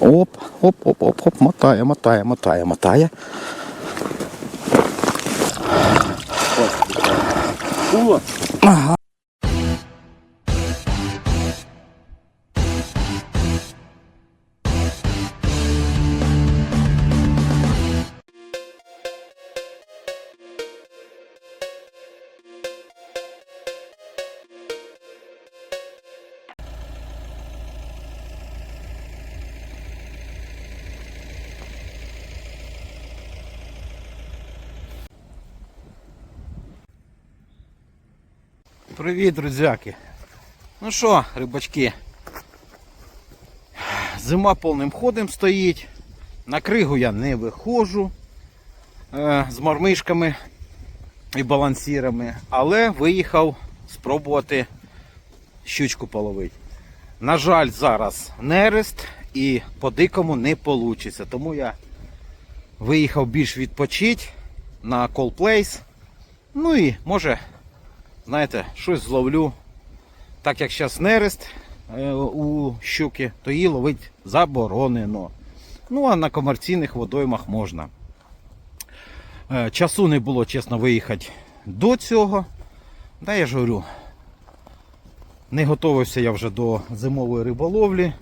Оп, оп, оп, оп, оп, мотає, мотає, мотає, мотає. О, Привіт, друзяки. Ну що, рибачки? Зима повним ходом стоїть. На кригу я не виходжу е, з мормишками і балансірами, але виїхав спробувати щучку половити. На жаль, зараз нерест і по дикому не вийде. Тому я виїхав більш відпочити на Place. Ну і може знаєте, щось зловлю. Так як зараз нерест е, у щуки, то її ловить заборонено. Ну, а на комерційних водоймах можна. Е, часу не було, чесно, виїхати до цього. Та я ж говорю, не готувався я вже до зимової риболовлі,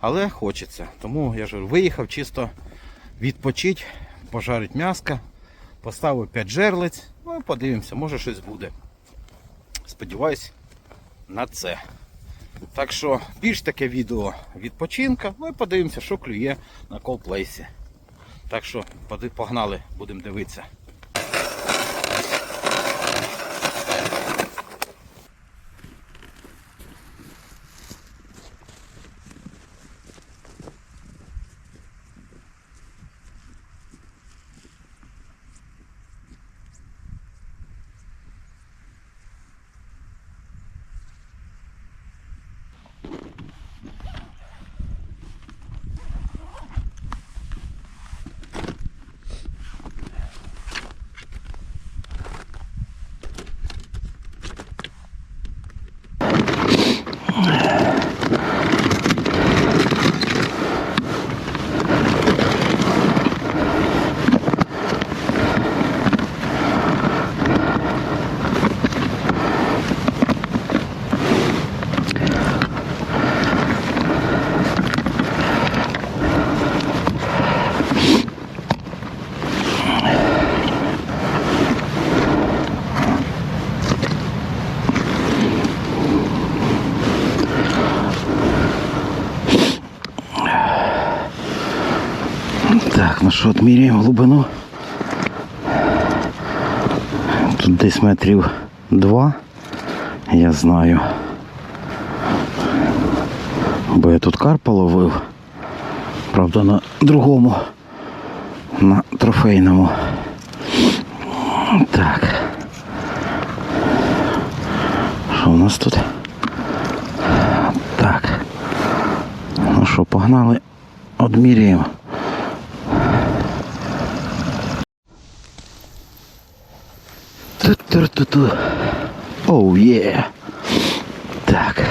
але хочеться. Тому я ж говорю, виїхав чисто відпочити, пожарити м'яска, поставив 5 жерлиць, ну і подивимося, може щось буде. Сподіваюсь на це. Так що більш таке відео відпочинка. Ну і подивимося, що клює на колплейсі. Так що погнали, будемо дивитися. Так, ну що, відміряємо глибину. Тут десь метрів два, я знаю. Бо я тут карпа ловив. Правда, на другому, на трофейному. Так. Що у нас тут? Так. Ну що, погнали, одміряємо. Ту-ту-ту-ту. Оу, є. Так.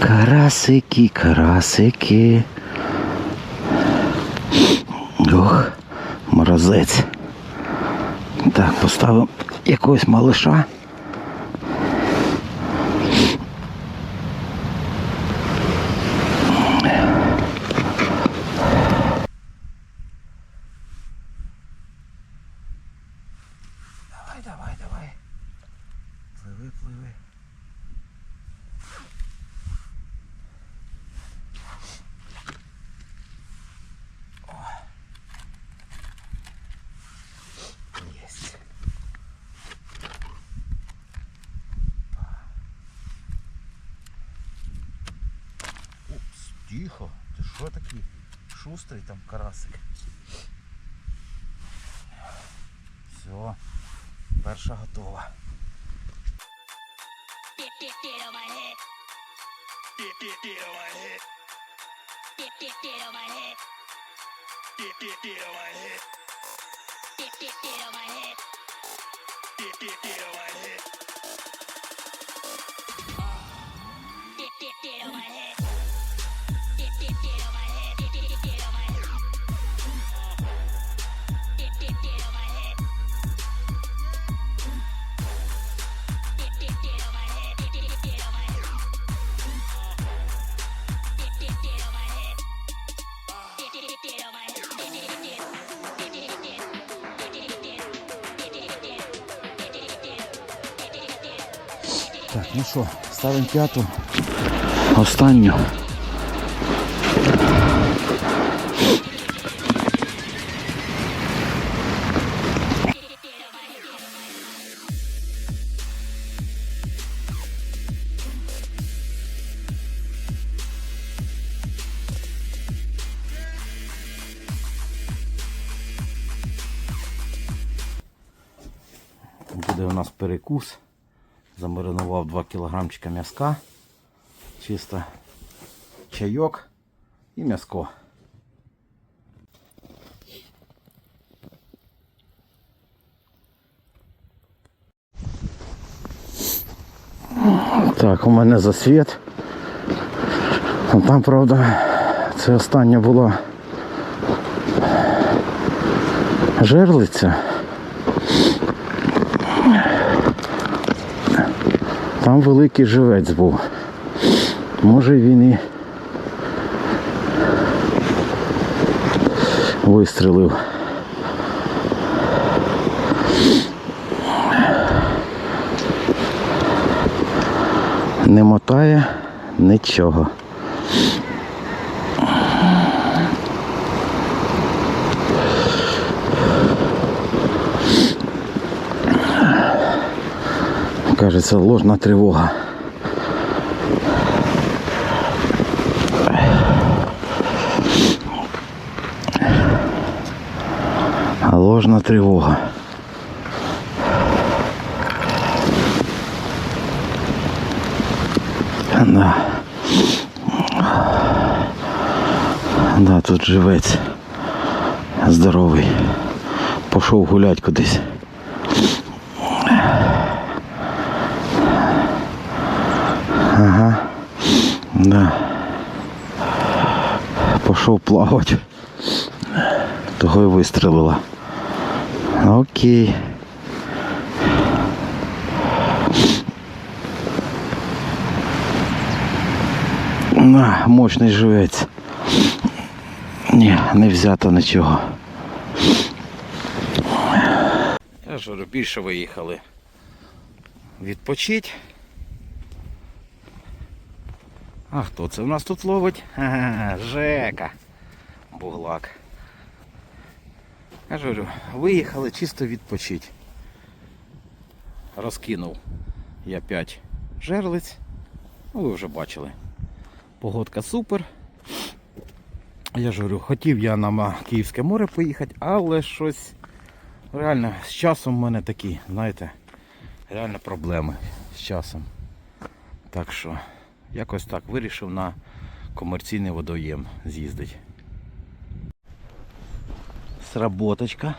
Карасики, карасики. Ох, морозець. Так, поставимо якогось малиша. Давай, давай, давай. Пливи, пливи. О. Єсть. Упс, тихо. Ти що такий шустрий там карасик? Все. Перша готова. Get, get, get on my head. Get, get, get on my head. Так, ну що, ставимо п'яту. Останню. Буде у нас перекус. Замаринував 2 кілограмчика м'язка. Чисто чайок і м'язко. Так, у мене засвіт. Там, правда, це остання була жерлиця. Там великий живець був. Може він і вистрелив. Не мотає нічого. Кажется, ложна тривога. Ложна тривога. Да. Да, тут живець здоровий. Пішов гулять кудись. Да. Пішов плавати. Того й вистрелила. Окей. На, мощний живець. Ні, не взято нічого. Я ж більше виїхали. Відпочить. А хто це у нас тут ловить? Ага, Жека. Буглак. Я говорю, виїхали чисто відпочить. Розкинув я 5 жерлиць. Ну, ви вже бачили. Погодка супер. Я ж говорю, хотів я на Київське море поїхати, але щось реально з часом в мене такі, знаєте, реально проблеми з часом. Так що якось так вирішив на комерційний водоєм з'їздити. Сработочка.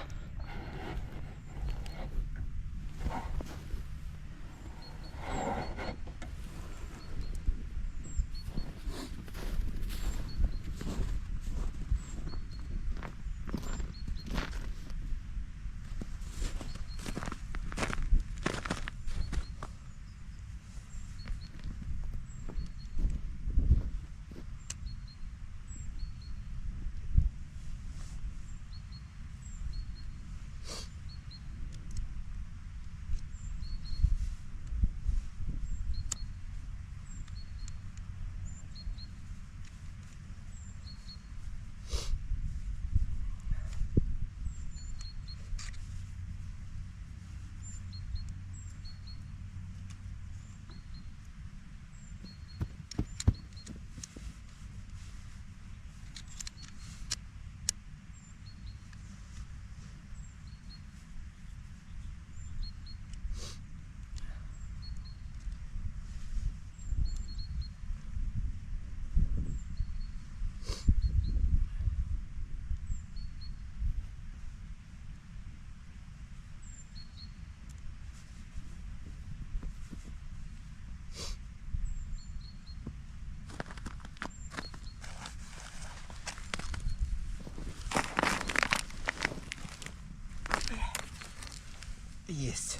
Есть.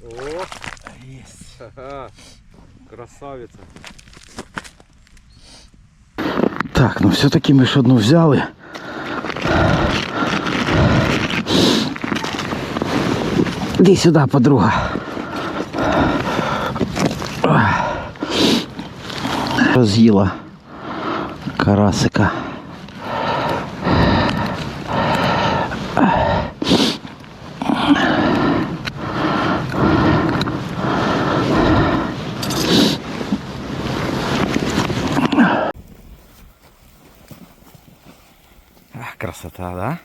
О, Есть. ха-ха, красавица. Так, ну все-таки ми ж одну взяли. Іди сюди, подруга. Роз'їла карасика. Красота, да?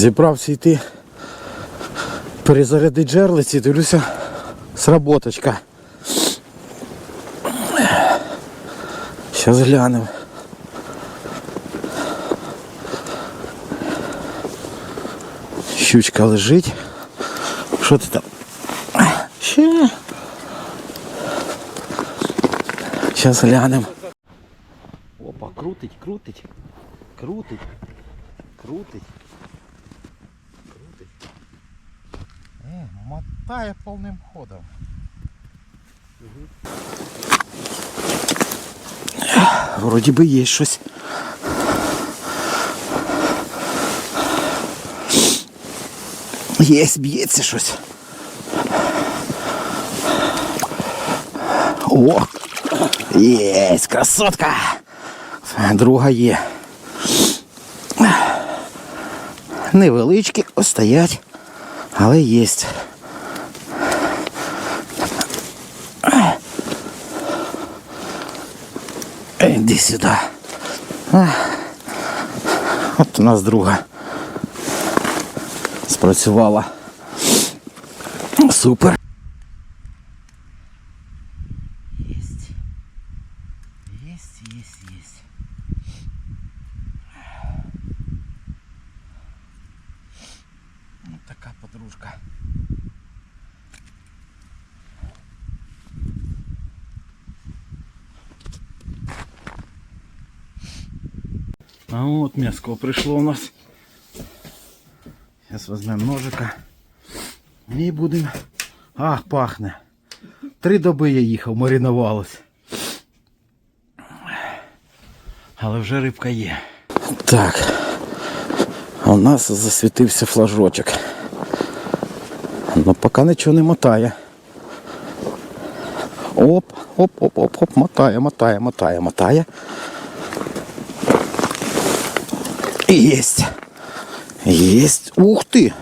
Зібрався йти перезарядити жерлиці, дивлюся, сработочка. Зараз глянемо. Щучка лежить. Що ти там? Ще. Зараз глянемо. Опа, крутить, крутить, крутить. Е, мотає повним ходом. Вроді би є щось. Є, б'ється щось. О! Є, красотка! Друга є. Невеличкі, ось стоять, але є. Іди сюди. А. От у нас друга спрацювала. Супер. Єсть. Єсть, єсть, єсть. А от м'яско прийшло у нас. Зараз візьмемо ножика. І будемо. Ах, пахне. Три доби я їхав, маринувалось. Але вже рибка є. Так. У нас засвітився флажочок. Ну поки нічого не мотає. Оп, оп, оп, оп, оп, мотає, мотає, мотає, мотає. Есть. Есть. Ух ты.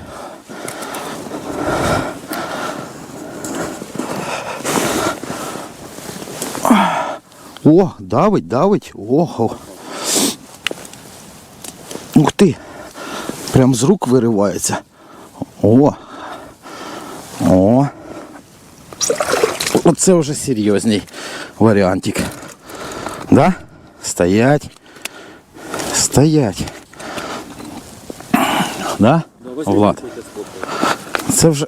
О, давить, давить. Ого. Ух ти. Прям з рук виривається. О. О. Оце вже серйозний варіантик. Да? Стоять. Стоять. Да? Влад. Це вже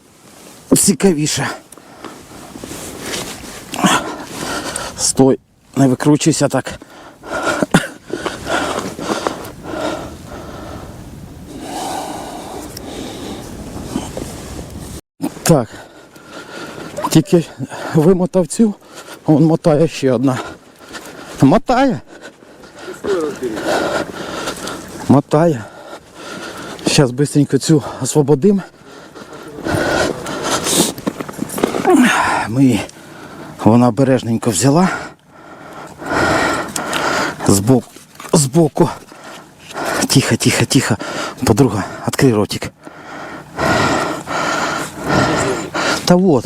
цікавіше. Стой, не викручуйся так. Так. Тільки вимотав цю, а он мотає ще одна. Мотає. Мотає. Зараз быстренько цю освободим. Ми вона обережненько взяла. Збоку. Збоку. Тихо, тихо, тихо. Подруга, открий ротик. Та вот.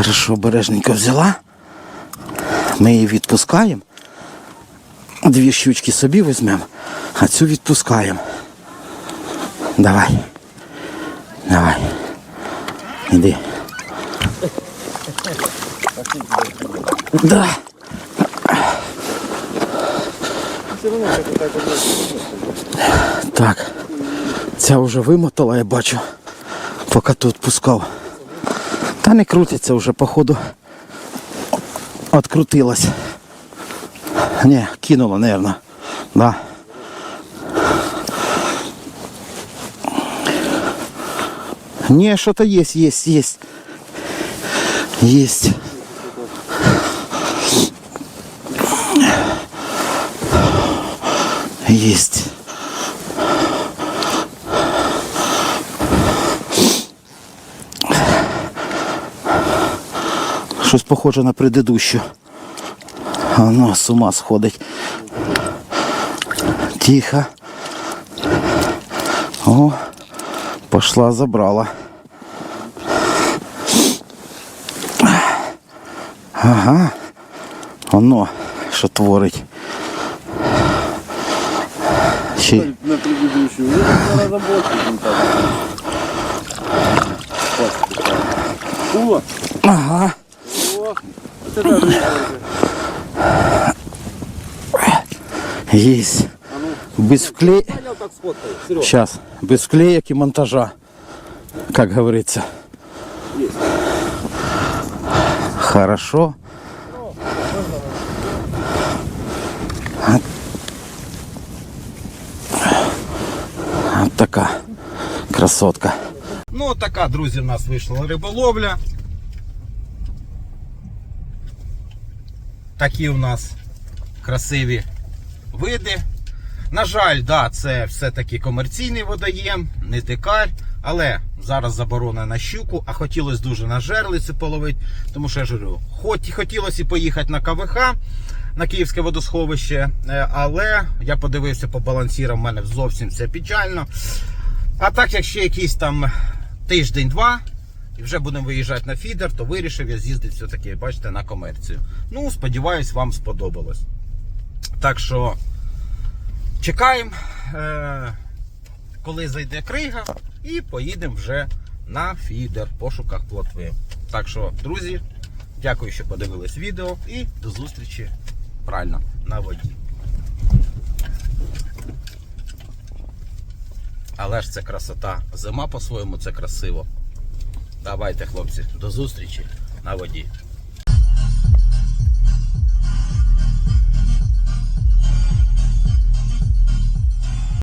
Хорошо, обережненько взяла. Ми її відпускаємо. Дві щучки собі візьмемо, а цю відпускаємо. Давай. Давай. Іди. Да. Так. Ця вже вимотала, я бачу. Поки тут пускав. Та не крутиться вже, походу. Открутилась. Не, кинула, наверное. Да. Не, что-то есть, есть, есть. Есть. Есть. Щось похоже на предыдущу. Оно с ума сходить. Тихо. О, пошла, забрала. Ага. Оно, що творить. Й- на предыдущую. Я на разработке там так. Пула? Ага. Есть. Без? Серега. Сейчас. Без вклеек и монтажа. Как говорится. Хорошо. От... От така красотка. Ну, от така, друзі, в нас вийшла риболовля. Такі у нас красиві види. На жаль, да, це все-таки комерційний водоєм, не тикар, але зараз заборона на щуку, а хотілося дуже на жерлицю половити, тому що я ж говорю, хоч хотілося поїхати на КВХ, на Київське водосховище, е, але я подивився по балансірам, в мене зовсім це печально. А так як ще якийсь там тиждень-два, і вже будемо виїжджати на фідер, то вирішив я з'їздити все-таки, бачите, на комерцію. Ну, сподіваюсь, вам сподобалось. Так що чекаємо, е- коли зайде крига, і поїдемо вже на фідер в пошуках плотви. Так що, друзі, дякую, що подивились відео і до зустрічі правильно на воді. Але ж це красота. Зима по-своєму це красиво. Давайте, хлопці, до зустрічі на воді.